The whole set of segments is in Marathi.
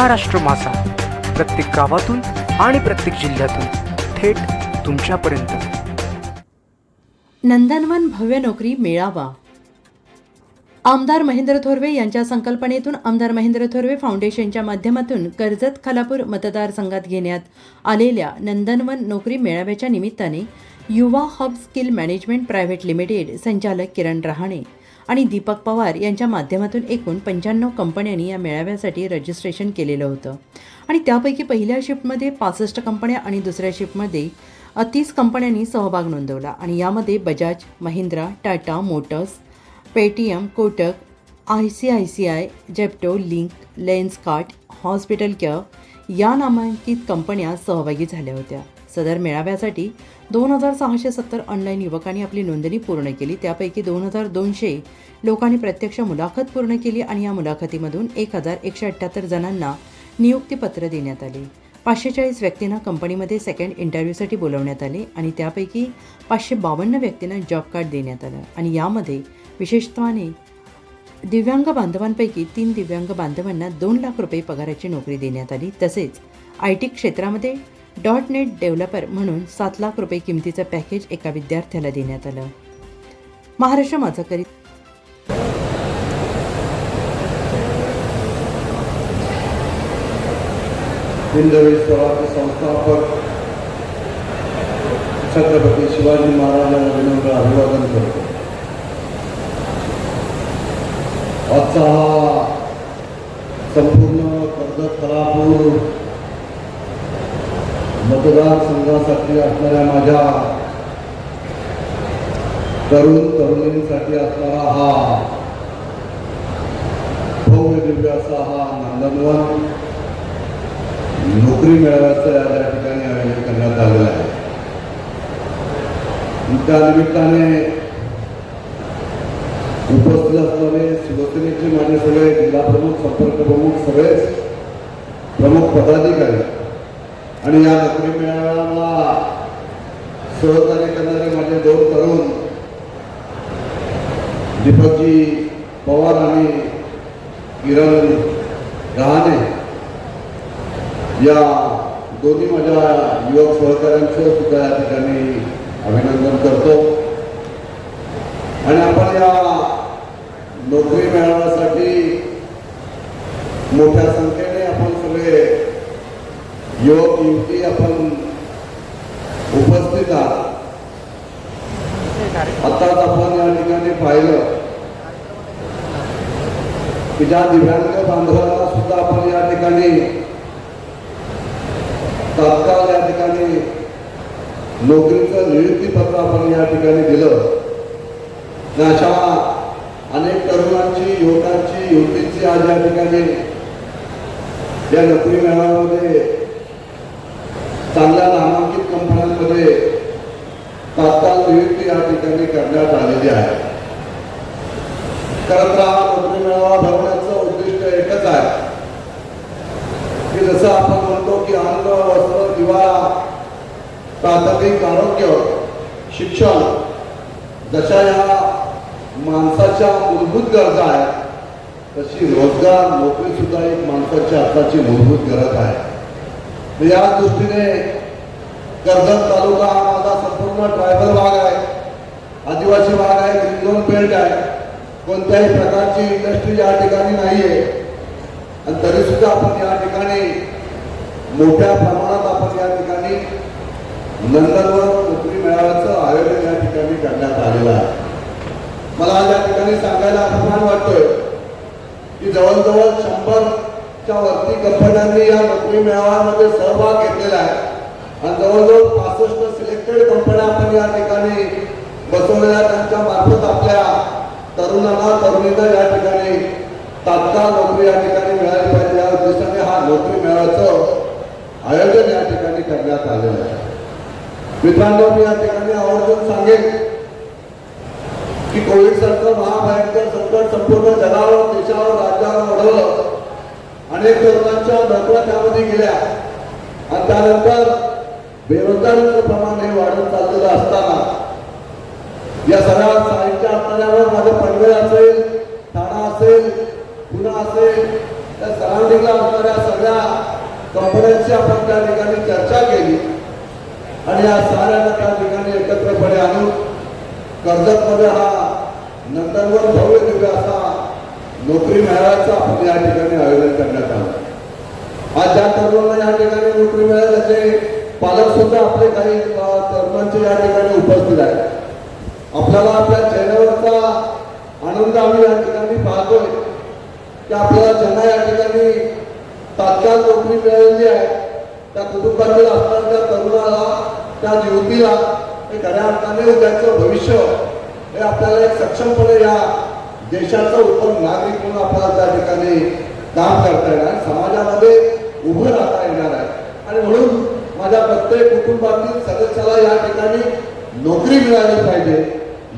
महाराष्ट्र मासा. प्रत्येक गावातून आणि प्रत्येक जिल्ह्यातून थेट तुमच्यापर्यंत. नंदनवन भव्य नोकरी मेळावा. आमदार महेंद्र थोरवे यांच्या संकल्पनेतून आमदार महेंद्र थोरवे फाउंडेशनच्या माध्यमातून कर्जत खालापूर मतदारसंघात घेण्यात आलेल्या नंदनवन नोकरी मेळाव्याच्या निमित्ताने युवा hub skill management private limited संचालक किरण रहाणे आणि दीपक पवार यांच्या माध्यमातून एकूण पंच्याण्णव कंपन्यांनी या मेळाव्यासाठी रजिस्ट्रेशन केलेलं होतं. आणि त्यापैकी पहिल्या शिफ्टमध्ये पासष्ट कंपन्या आणि दुसऱ्या शिफ्टमध्ये तीस कंपन्यांनी सहभाग नोंदवला. आणि यामध्ये Bajaj Mahindra Tata motors Paytm Kotak I C I C I Zepto link Lenskart hospital care या नामांकित कंपन्या सहभागी झाल्या होत्या. सदर मेळाव्यासाठी दोन हजार सहाशे सत्तर ऑनलाईन युवकांनी आपली नोंदणी पूर्ण केली. त्यापैकी दोन हजार दोनशे लोकांनी प्रत्यक्ष मुलाखत पूर्ण केली आणि या मुलाखतीमधून एक हजार एकशे अठ्ठ्याहत्तर जणांना नियुक्तीपत्र देण्यात आले. पाचशे चाळीस व्यक्तींना कंपनीमध्ये सेकंड इंटरव्ह्यूसाठी बोलवण्यात आले आणि त्यापैकी पाचशे बावन्न व्यक्तींना जॉब कार्ड देण्यात आलं. आणि यामध्ये विशेषत्वाने दिव्यांग बांधवांपैकी तीन दिव्यांग बांधवांना दोन लाख रुपये पगाराची नोकरी देण्यात आली. तसेच आय टी क्षेत्रामध्ये डॉट नेट डेव्हलपर म्हणून सात लाख रुपये किमतीचं पॅकेज एका विद्यार्थ्याला देण्यात आलं. महाराष्ट्र माझा करीत हिंदवी स्वराज्य संस्थापक छत्रपती शिवाजी महाराजांना विनम्र अभिवादन करतो. आजचा हा संपूर्ण कर्जत कलापूर असणारा हा भव्य दिव्य असा हा आयोजन करण्यात उपस्थित असणारे शिवसेनेचे माझे सगळे जिल्हा प्रमुख, संपर्क प्रमुख सगळेच प्रमुख पदाधिकारी आणि या नोकरी मेळाव्याला सहकार्य करणारे माझे दोन तरुण दीपकजी पवार आणि किरण रहाणे या दोन्ही माझ्या युवक सहकाऱ्यांचं सुद्धा या ठिकाणी अभिनंदन करतो. आणि आपण या नोकरी मिळवण्यासाठी मोठ्या संख्येने आपण सगळे योग युवती आपण उपस्थित आहात. आताच आपण या ठिकाणी पाहिलं की ज्या दिव्यांग बांधवांना सुद्धा आपण या ठिकाणी तात्काळ या ठिकाणी नोकरीचं नियुक्तीपत्र आपण या ठिकाणी दिलं. अशा अनेक तरुणांची युवकांची युवतींची आज या ठिकाणी या नोकरी मेळाव्यामध्ये चांगल्या नामांकित कंपन्यांमध्ये तात्काळ नियुक्ती या ठिकाणी करण्यात आलेली आहे. खरं तर हा नोकरी मेळावा भरवण्याचं उद्दिष्ट एकच आहे. की जसं आपण म्हणतो की अन्न वस्त्र निवारा प्राथमिक आरोग्य शिक्षण जशा या माणसाच्या मूलभूत गरजा आहेत तशी रोजगार नोकरी सुद्धा एक माणसाची आताची मूलभूत गरज आहे. या दृष्टीने कर्जत तालुका हा माझा संपूर्ण ट्रायबल भाग आहे. आदिवासी भाग आहे ग्रीन बेल्ट आहे. कोणत्याही प्रकारची इंडस्ट्री या ठिकाणी नाही आहे आणि तरी सुद्धा आपण या ठिकाणी मोठ्या प्रमाणात आपण या ठिकाणी नंदनवर नोकरी मेळाव्याचं आयोजन या ठिकाणी करण्यात आलेलं आहे. मला या ठिकाणी सांगायला अभिमान वाटतोय की जवळजवळ त्या वरती कंपन्यांनी या नोकरी मेळाव्यामध्ये सहभाग घेतलेला आहे. आणि जवळजवळ पासष्ट सिलेक्टेड कंपन्या आपण या ठिकाणी बसवलेल्या त्यांच्या मार्फत आपल्या तरुणांना तरुणींना या ठिकाणी तात्काळ नोकरी या ठिकाणी मिळाली पाहिजे. या उद्देशाने हा नोकरी मेळाव्याचं आयोजन या ठिकाणी करण्यात आलेलं आहे. मित्रांनो मी या ठिकाणी आवर्जून सांगेन की कोविड सारखं महाभयंकर संकट संपूर्ण जगावर देशावर राज्यावर ओढवलं. अनेक तरुणांच्या नोकऱ्या त्यामध्ये गेल्या. आणि त्यानंतर बेरोजगारीचं प्रमाण हे वाढत चाललेलं असताना या सगळ्या साहित्य असणाऱ्यावर माझं पनवेल असेल ठाणा असेल पुणे असेल त्या सराउंडिंगला असणाऱ्या सगळ्या कंपन्यांची आपण त्या ठिकाणी चर्चा केली. आणि या साऱ्यांना त्या ठिकाणी एकत्रपणे आणून कर्जतमध्ये हा नंदनवर भव्य दिव्य असा नोकरी मेळाव्याचं आपण या ठिकाणी आयोजन करण्यात आलं. आज ज्या तरुणांना या ठिकाणी नोकरी मिळाली त्याचे पालक सुद्धा आपले काही तरुणांचे या ठिकाणी उपस्थित आहेत. आपल्याला आपल्या चेहऱ्यावरचा आनंद आम्ही या ठिकाणी पाहतोय की आपल्याला ज्यांना या ठिकाणी तात्काळ नोकरी मिळालेली आहे त्या कुटुंबातील असणाऱ्या त्या तरुणाला त्या युवतीला हे खऱ्या अर्थाने त्याचं भविष्य हे आपल्याला एक सक्षमपणे या देशाचा उत्तम नागरिक म्हणून आपल्याला त्या ठिकाणी काम करता येणार. समाजामध्ये उभं राहता येणार आहे. आणि म्हणून माझ्या प्रत्येक कुटुंबातील सदस्याला या ठिकाणी नोकरी मिळाली पाहिजे.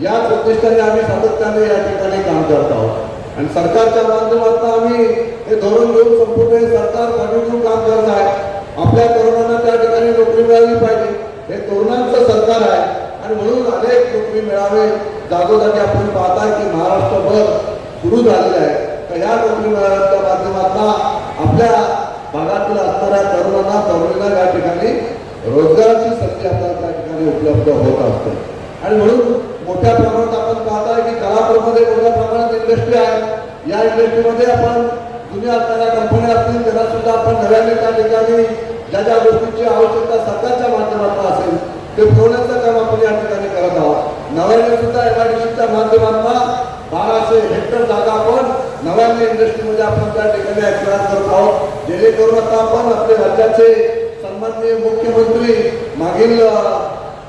याच उद्दिष्टाने आम्ही सातत्याने या ठिकाणी काम करत आहोत. आणि सरकारच्या माध्यमातून आम्ही हे धोरण घेऊन संपूर्ण हे सरकार पाठवून काम करत आहे. आपल्या तरुणांना त्या ठिकाणी नोकरी मिळाली पाहिजे. हे तरुणांचं सरकार आहे. आणि म्हणून अनेक कुटुंबी मिळावे जागोजागी आपण पाहता की महाराष्ट्रभर सुरू झालेले आहे. तर या नोकरी मेळाव्याच्या माध्यमातून आपल्या भागातील असणाऱ्या तरुणांना तरुणीला या ठिकाणी रोजगाराची संधी आपल्याला त्या ठिकाणी उपलब्ध होत असते. आणि म्हणून मोठ्या प्रमाणात आपण पाहताय की कलापूरमध्ये मोठ्या प्रमाणात इंडस्ट्री आहे. या इंडस्ट्रीमध्ये आपण जुन्या असणाऱ्या कंपन्या असतील त्यांना सुद्धा आपण नव्याने त्या ठिकाणी ज्या ज्या गोष्टींची आवश्यकता सरकारच्या माध्यमातून असेल ते पुरवण्याचं काम आपण या ठिकाणी करत आहोत. नव्याने सुद्धा एमआयडीसीच्या माध्यमातून बाराशे हेक्टर जागा आपण नव्याने इंडस्ट्रीमध्ये आपण त्या ठिकाणी ऍक्टिव्ह करत आहोत. जेणेकरून आता आपण आपल्या राज्याचे सन्माननीय मुख्यमंत्री मागील अ,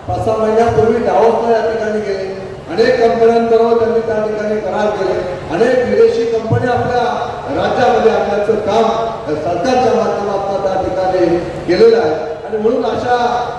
पाच सहा महिन्यापूर्वी डावसला या ठिकाणी गेले. अनेक कंपन्यांबरोबर त्यांनी त्या ठिकाणी करार केले. अनेक विदेशी कंपन्या आपल्या राज्यामध्ये आणण्याचं काम सरकारच्या माध्यमातून त्या ठिकाणी केलेलं आहे. आणि म्हणून अशा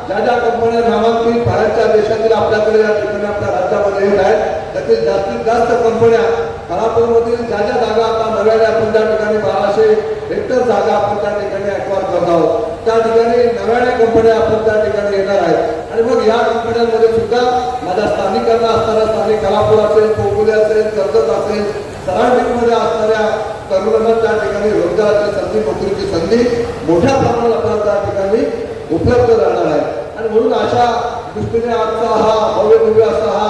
ज्या ज्या कंपन्या नामांकित बाहेरच्या देशातील आपल्याकडे या ठिकाणी आपल्या राज्यामध्ये येत आहेत त्यातील जास्तीत जास्त कंपन्या खानापूरमधील ज्या ज्या जागा आता नव्याने आपण त्या ठिकाणी बाराशे हेक्टर जागा आपण त्या ठिकाणी अक्वार करत आहोत त्या ठिकाणी नव्याने कंपन्या आपण त्या ठिकाणी येणार आहेत. आणि मग या कंपन्यांमध्ये सुद्धा माझ्या स्थानिकांना असणाऱ्या स्थानिक कलापूर असेल कोकुले असेल कर्जत असेल सरांडिकमध्ये असणाऱ्या तरुणांना त्या ठिकाणी रोजगाराची संधी नोकरीची संधी मोठ्या प्रमाणात आपल्याला त्या ठिकाणी उपलब्ध राहणार आहे. आणि म्हणून अशा दृष्टीने आजचा हा भव्य भव्य असा हा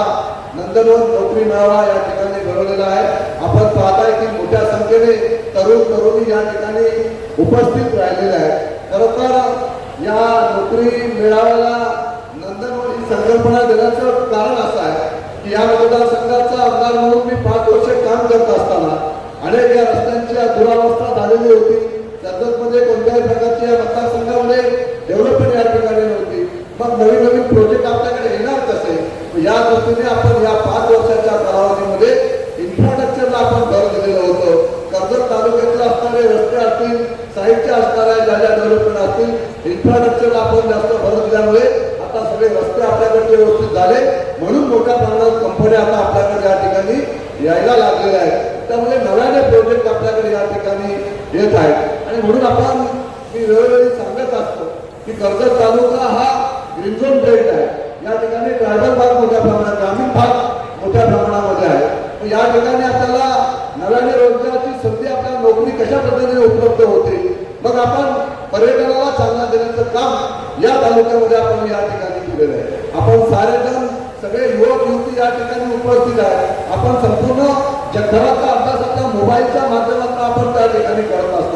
नंदनवन नोकरी मेळावा या ठिकाणी घडवलेला आहे. आपण पाहताय की मोठ्या संख्येने तरुण तरुणी या ठिकाणी उपस्थित राहिलेले आहेत. खरं तर या नोकरी मेळाव्याला नंदनवन ही संकल्पना देण्याचं कारण असं आहे की या मतदारसंघाचा आमदार म्हणून मी पाच वर्ष काम करत असताना अनेक या रस्त्यांची दुरावस्था झालेली होती. मध्ये कोणत्याही प्रकारची या मतदारसंघामध्ये डेव्हलपमेंट या ठिकाणी नव्हती. मग नवीन नवीन प्रोजेक्ट आपल्याकडे येणार कसे? या दृष्टीने आपण या पाच वर्षाच्या कालावधीमध्ये इन्फ्रास्ट्रक्चरला आपण भर दिलेलं होतं. कर्जत तालुक्यातील असणारे रस्ते असतील साहित्य असणाऱ्या ज्या ज्या डेव्हलपमेंट असतील इन्फ्रास्ट्रक्चरला आपण जास्त भर दिल्यामुळे आता सगळे रस्ते आपल्याकडे व्यवस्थित झाले. म्हणून मोठ्या प्रमाणात कंपन्या आता आपल्याकडे या ठिकाणी यायला लागलेल्या आहेत. त्यामुळे नव्याने प्रोजेक्ट आपल्याकडे या ठिकाणी येत आहेत. आणि म्हणून आपण मी वेळोवेळी सांगत असतो की कर्जत तालुका हा ग्रीन झोन बेल्ट आहे. या ठिकाणी ट्रायबल भाग मोठ्या प्रमाणात ग्रामीण भाग मोठ्या प्रमाणामध्ये आहे. या ठिकाणी आपल्याला नव्याने रोजगाराची संधी आपल्याला नोकरी कशा पद्धतीने उपलब्ध होते मग आपण पर्यटनाला चालना देण्याचं काम या तालुक्यामध्ये आपण या ठिकाणी केलेलं आहे. आपण सारेजण सगळे युवक युवती या ठिकाणी उपस्थित आहे. आपण संपूर्ण जगभराचा अभ्यास आपल्या मोबाईलच्या माध्यमातून आपण त्या ठिकाणी करत असतो.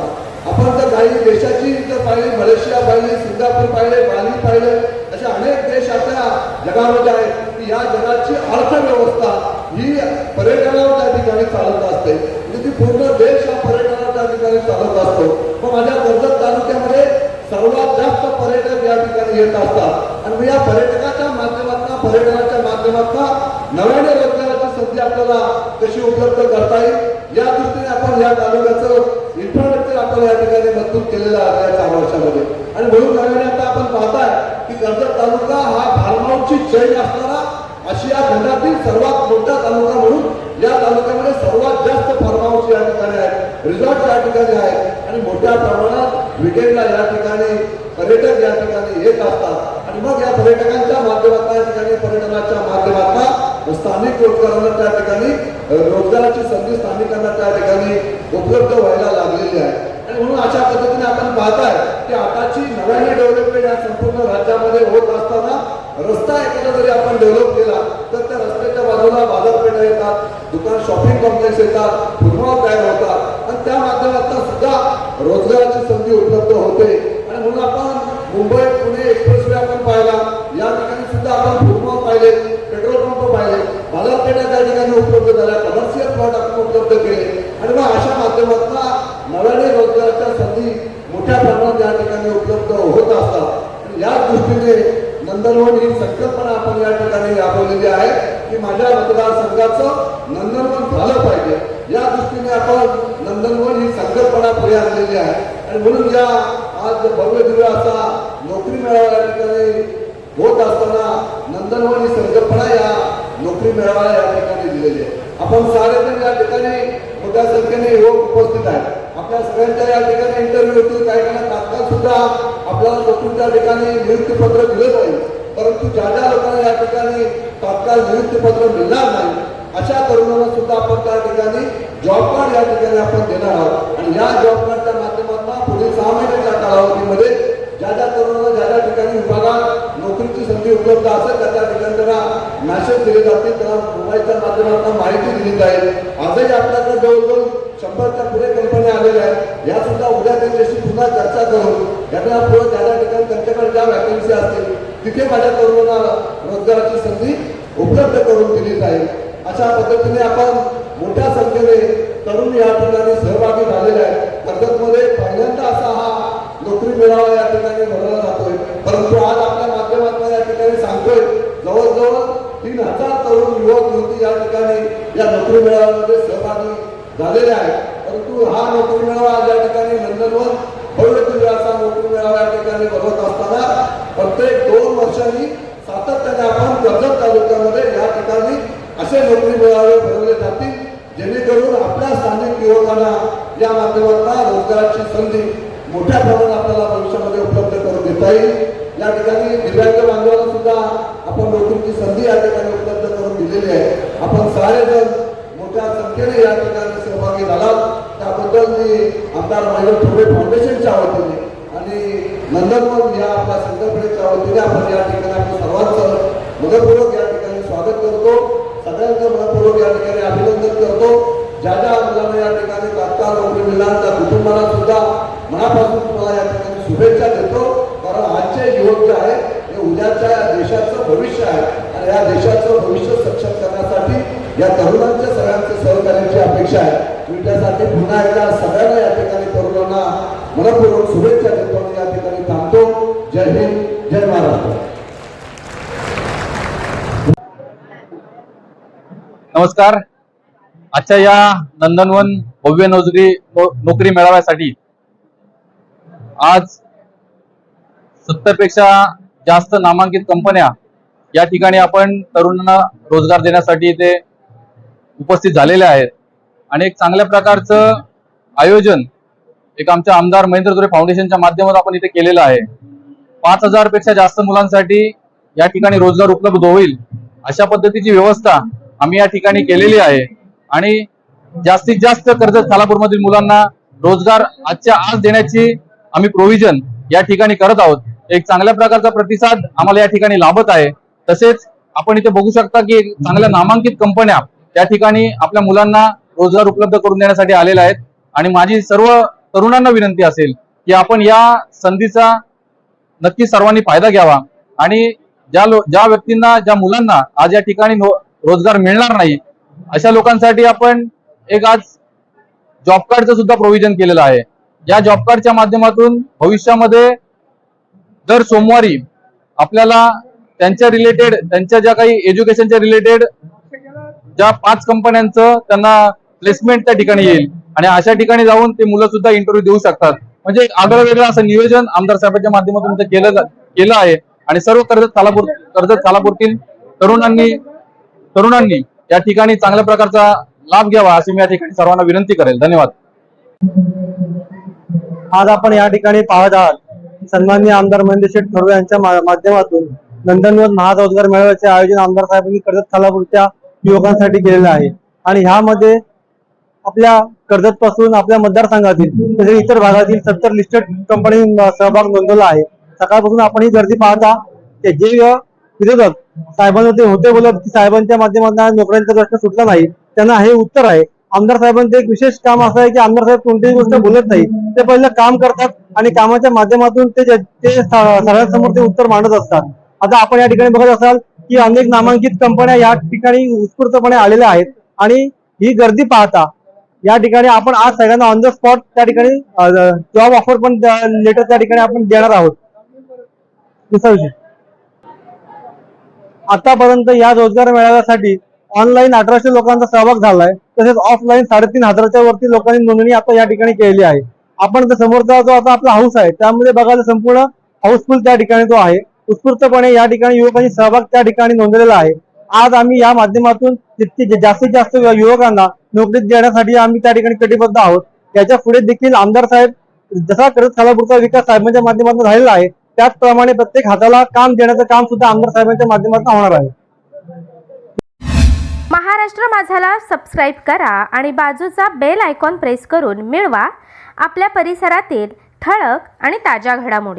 आपण जर काही देशाची जर पाहिली मलेशिया पाहिली सिंगापूर पाहिले बाली पाहिले असे अनेक देश आपल्या जगामध्ये आहेत. की या जगाची अर्थव्यवस्था ही पर्यटनावर त्या ठिकाणी चालत असते. म्हणजे ती पूर्ण देश हा पर्यटनावर त्या ठिकाणी चालत असतो. मग माझ्या कर्जत तालुक्यामध्ये सर्वात जास्त पर्यटक या ठिकाणी येत असतात. आणि मी या पर्यटकाच्या माध्यमातून पर्यटनाच्या माध्यमातून नव्याने रोजगाराची संधी आपल्याला कशी उपलब्ध करता येईल? या दृष्टीने आपण या तालुक्याचं इन्फ्रास्ट्रक्चर आपण या ठिकाणी मजबूत केलेलं आहे या चार वर्षामध्ये. आणि म्हणून कारण आता आपण पाहताय की कर्जत तालुका हा फार्माऊसची चैन असणारा आशिया खंडातील सर्वात मोठा तालुका म्हणून या तालुक्यामध्ये सर्वात जास्त फार्माऊस या ठिकाणी आहेत रिझॉर्ट या ठिकाणी आहेत आणि मोठ्या प्रमाणात विकेंडला या ठिकाणी पर्यटक या ठिकाणी येत असतात. आणि मग या पर्यटकांच्या माध्यमातून या ठिकाणी पर्यटनाच्या माध्यमातून स्थानिक रोजगारांना त्या ठिकाणी रोजगाराची संधी स्थानिकांना त्या ठिकाणी उपलब्ध व्हायला लागलेली आहे. आणि म्हणून अशा पद्धतीने आपण पाहताय की आताची नव्याने डेव्हलपमेंट या संपूर्ण राज्यामध्ये होत असताना रस्ता एखादा जरी आपण डेव्हलप केला तर त्या रस्त्याच्या बाजूला बाजारपेठा येतात दुकान शॉपिंग कॉम्प्लेक्स येतात फुटबॉल तयार होतात. आणि त्या माध्यमातून सुद्धा रोजगाराची संधी उपलब्ध होते. आणि म्हणून आपण मुंबई पुणे एक्सप्रेसवे आपण पाहिला. या ठिकाणी सुद्धा आपण फुटबॉल पाहिले. बाजारपेठा त्या ठिकाणी उपलब्ध झाल्या कमर्शियल प्लॉट आपण उपलब्ध केले. आणि मग अशा माध्यमातून नव्याने रोजगाराच्या संधी मोठ्या प्रमाणात या ठिकाणी उपलब्ध होत असतात. या दृष्टीने नंदनवन ही संकल्पना आपण या ठिकाणी राबवलेली आहे की माझ्या मतदारसंघाचं नंदनवन झालं पाहिजे. या दृष्टीने आपण नंदनवन ही संकल्पना पुढे आणलेली आहे. आणि म्हणून या आज भव्य दिव्य असा नोकरी मेळावा या ठिकाणी होत असताना नंदनवन ही संकल्पना या नोकरी मिळवायला या ठिकाणी दिलेली आहे. आपण सारेजण या ठिकाणी मोठ्या संख्येने युवक उपस्थित आहेत. आपल्या सगळ्यांच्या या ठिकाणी इंटरव्ह्यू होतील. काही काही तात्काळ सुद्धा आपल्याला नोकरीच्या ठिकाणी नियुक्तीपत्र दिलं जाईल. परंतु ज्या ज्या लोकांना या ठिकाणी तात्काळ नियुक्तीपत्र मिळणार नाही अशा तरुणांना सुद्धा आपण त्या ठिकाणी जॉब कार्ड या ठिकाणी आपण देणार आहोत. आणि या जॉब कार्डच्या माध्यमातून पुढील सहा महिन्याच्या कालावधीमध्ये ज्या ज्या तरुणांना ज्या ज्या ठिकाणी विभागात नोकरीची संधी उपलब्ध असेल त्या त्या ठिकाणी त्यांना मॅसेज दिले जातील त्यांना मोबाईलच्या माध्यमातून माहिती दिली जाईल. आजही आपल्याकडे जवळजवळ शंभरच्या पुढे कंपन्या आलेल्या आहेत. या सुद्धा उद्या त्यांच्याशी पुन्हा चर्चा करून त्यांना पुढे त्या ठिकाणी त्यांच्याकडे ज्या वॅकन्सी असतील तिथे माझ्या तरुणांना रोजगाराची संधी उपलब्ध करून दिली जाईल. अशा पद्धतीने आपण मोठ्या संख्येने तरुण या ठिकाणी सहभागी झालेले आहेत कर्जतमध्ये पहिल्यांदा असा हा नोकरी मेळावा या ठिकाणी भरवला जातोय परंतु आज आपल्या माध्यमातून या ठिकाणी सांगतोय जवळजवळ तीन हजार तरुण युवक युवती या ठिकाणी या नोकरी मेळाव्यामध्ये सहभागी झालेले आहेत परंतु हा नोकरी मेळावा आज या ठिकाणी नंदनवन भव्य दिव्य असा नोकरी मेळावा या ठिकाणी भरवत असताना प्रत्येक दोन वर्षांनी सातत्याने आपण कर्जत तालुक्यामध्ये या ठिकाणी असे नोकरी मेळावे भरवले जातील जेणेकरून आपल्या लोकांना या माध्यमातून रोजगाराची संधी मोठ्या प्रमाणात आपल्याला भविष्यामध्ये उपलब्ध करून देता येईल. या ठिकाणी दिव्यांग बांधवांना सुद्धा आपण नोकरीची संधी या ठिकाणी उपलब्ध करून दिलेली आहे. आपण सारेजण मोठ्या संख्येने या ठिकाणी सहभागी झालात. त्याबद्दल मी आमदार महेंद्र थोडे फाउंडेशनच्या वतीने आणि नंदनवन या आपल्या संकल्पनेच्या वतीने आपण या ठिकाणी आपण सर्वांचं मनपूर्वक या ठिकाणी स्वागत करतो. सगळ्यांचं मनपूर्वक या ठिकाणी अभिनंदन करतो. ज्या ज्या मुलांना या ठिकाणी तात्काळ नोकरी मिळणार त्या कुटुंबाला सुद्धा मनापासून तुम्हाला या ठिकाणी शुभेच्छा देतो. कारण आजचे युवक जे आहे हे उद्याच्या या देशाचं भविष्य आहे. आणि या देशाचं भविष्य सक्षम करण्यासाठी या तरुणांच्या सगळ्यांच्या सहकार्याची अपेक्षा आहे. मी त्यासाठी पुन्हा एकदा सगळ्यांना या ठिकाणी तरुणांना मनपूर्वक शुभेच्छा देतो आणि या ठिकाणी थांबतो. जय हिंद जय महाराष्ट्र. नमस्कार. आजच्या या नंदनवन भव्य नोकरी नो- नोकरी मेळाव्यासाठी आज सत्तरपेक्षा जास्त नामांकित कंपन्या या ठिकाणी आपण तरुणांना रोजगार देण्यासाठी ते उपस्थित झालेले आहेत. आणि एक चांगल्या प्रकारचं आयोजन एक आमच्या आमदार महेंद्र तुरे फाउंडेशनच्या माध्यमातून आपण इथे केलेलं आहे. पाच हजारपेक्षा जास्त मुलांसाठी या ठिकाणी रोजगार उपलब्ध होईल अशा पद्धतीची व्यवस्था आम्ही या ठिकाणी केलेली आहे. आणि जास्तीत जास्त कर्जत खालापूरमधील मुलांना रोजगार आजच्या आज देण्याची आम्ही प्रोव्हिजन या ठिकाणी करत आहोत. एक चांगल्या प्रकारचा प्रतिसाद आम्हाला या ठिकाणी लाभत आहे. तसेच आपण इथे बघू शकता की चांगल्या नामांकित कंपन्या त्या ठिकाणी आपल्या मुलांना रोजगार उपलब्ध करून देण्यासाठी आलेल्या आहेत. आणि माझी सर्व तरुणांना विनंती असेल की आपण या संधीचा नक्की सर्वांनी फायदा घ्यावा. आणि ज्या लो ज्या व्यक्तींना ज्या मुलांना आज या ठिकाणी रोजगार मिळणार नाही अशा लोकांसाठी आपण एक आज जॉब कार्डचं सुद्धा प्रोव्हिजन केलेलं आहे. या जॉब कार्डच्या माध्यमातून भविष्यामध्ये दर सोमवारी आपल्याला त्यांच्या रिलेटेड त्यांच्या ज्या काही एज्युकेशनच्या रिलेटेड ज्या पाच कंपन्यांचं त्यांना प्लेसमेंट त्या ठिकाणी येईल. आणि अशा ठिकाणी जाऊन ते मुलं सुद्धा इंटरव्ह्यू देऊ शकतात. म्हणजे आगळं वेगळं असं नियोजन आमदार साहेबांच्या माध्यमातून केलं केलं आहे. आणि सर्व कर्जत खालापूर कर्जत खालापूरतील तरुणांनी तरुणांनी या ठिकाणी चांगल्या प्रकारचा लाभ घ्यावा अशी मी या ठिकाणी सर्वांना विनंती करेल. धन्यवाद. आज आपण या ठिकाणी पाहत आहात सन्माननीय आमदार महेंद्र शेठ थोरवे यांच्या माध्यमातून नंदनवन महारोजगार मेळाव्याचे आयोजन आमदार साहेबांनी कर्जत खालापूरच्या युवकांसाठी केलेलं आहे. आणि ह्यामध्ये आपल्या कर्जत पासून आपल्या मतदारसंघातील तसेच इतर भागातील सत्तर लिस्टेड कंपनी सहभाग नोंदवला आहे. सकाळपासून आपण ही गर्दी पाहता ते जे विरोधात साहेबांना ते होते बोलत की साहेबांच्या माध्यमातून नोकऱ्यांचा प्रश्न सुटला नाही. त्यांना हे उत्तर आहे आमदार साहेबांचं एक विशेष काम असं आहे की आमदार साहेब कोणतीही गोष्ट बोलत नाही. ते पहिलं काम करतात आणि कामाच्या माध्यमातून ते ते सगळ्यांसमोर ते उत्तर मांडत असतात. आता आपण या ठिकाणी बघत असाल की अनेक नामांकित कंपन्या या ठिकाणी उत्स्फूर्तपणे आलेल्या आहेत आणि ही गर्दी पाहता या ठिकाणी आपण आज सगळ्यांना ऑन द स्पॉट त्या ठिकाणी जॉब ऑफर पण लेटर त्या ठिकाणी आपण देणार आहोत. दुसरा विषय. आतापर्यंत या रोजगार मेळाव्यासाठी ऑनलाईन अठराशे लोकांचा सहभाग झालाय. तसेच ऑफलाईन साडेतीन हजाराच्या वरती लोकांनी नोंदणी आता या ठिकाणी केलेली आहे. आपण समोरचा जो आता आपला हाऊस आहे त्यामध्ये बघायला संपूर्ण हाऊसफुल त्या ठिकाणी तो आहे उत्स्फूर्तपणे या ठिकाणी युवकांनी सहभाग त्या ठिकाणी नोंदवलेला आहे. आज आम्ही या माध्यमातून जितके जास्तीत जास्त युवकांना नोकरी देण्यासाठी आम्ही त्या ठिकाणी कटिबद्ध आहोत. याच्यापुढे देखील आमदार साहेब जसा करत खालापूरचा विकास साहेबांच्या माध्यमातून झालेला आहे त्याचप्रमाणे प्रत्येक हाताला काम देण्याचं काम सुद्धा आमदार साहेबांच्या माध्यमातून होणार आहे. महाराष्ट्र माझाला सबस्क्राईब करा आणि बाजूचा बेल आयकॉन प्रेस करून मिळवा. आपल्या परिसरातील ठळक आणि ताज्या घडामोडी.